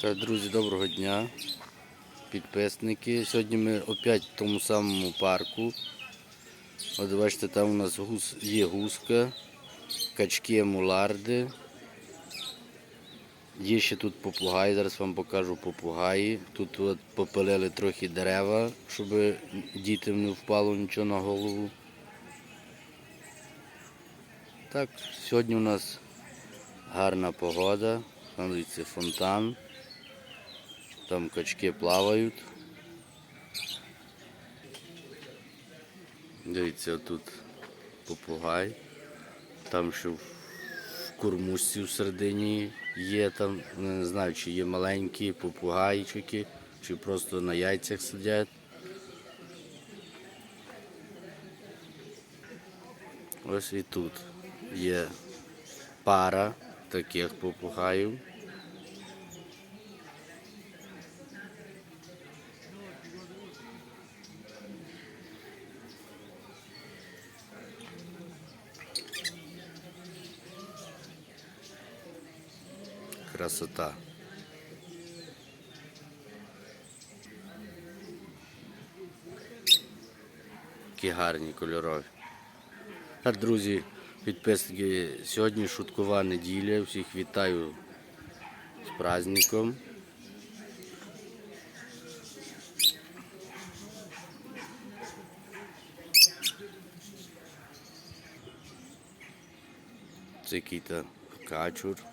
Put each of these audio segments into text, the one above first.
Так, друзі, доброго дня, підписники. Сьогодні ми опять в тому самому парку. От бачите, там у нас гус, є гуска, качки, муларди. Є ще тут попугаї, зараз вам покажу попугаї. Тут от попилили трохи дерева, щоб дітям не впало нічого на голову. Так, сьогодні у нас гарна погода. Там дивіться фонтан. Там качки плавають. Дивіться, тут попугай. Там ще в кормушці всередині є там, не знаю, чи є маленькі попугайчики, чи просто на яйцях сидять. Ось і тут є пара таких попугаїв. Красота. Які гарні кольорові. Так, друзі, підписники, сьогодні шуткова неділя. Всіх вітаю з праздником. Це який-то качур.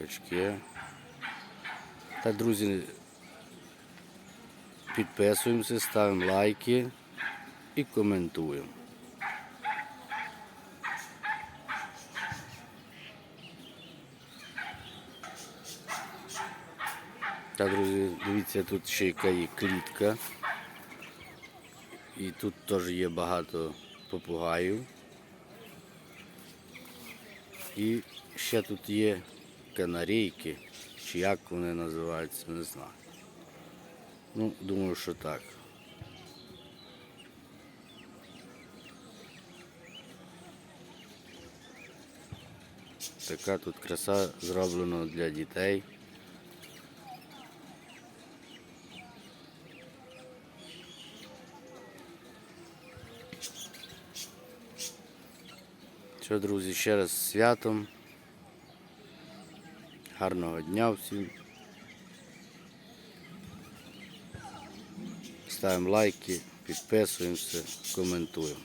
Качки. Так, друзі, підписуємося, ставимо лайки і коментуємо. Так, друзі, дивіться, тут ще яка є клітка. І тут теж є багато попугаїв. І ще тут є канарейки, чи як вони називаються, не знаю. Ну, думаю, що так. Така тут краса зроблена для дітей. Що, друзі, ще раз з святом. Гарного дня всім. Ставимо лайки, підписуємося, коментуємо.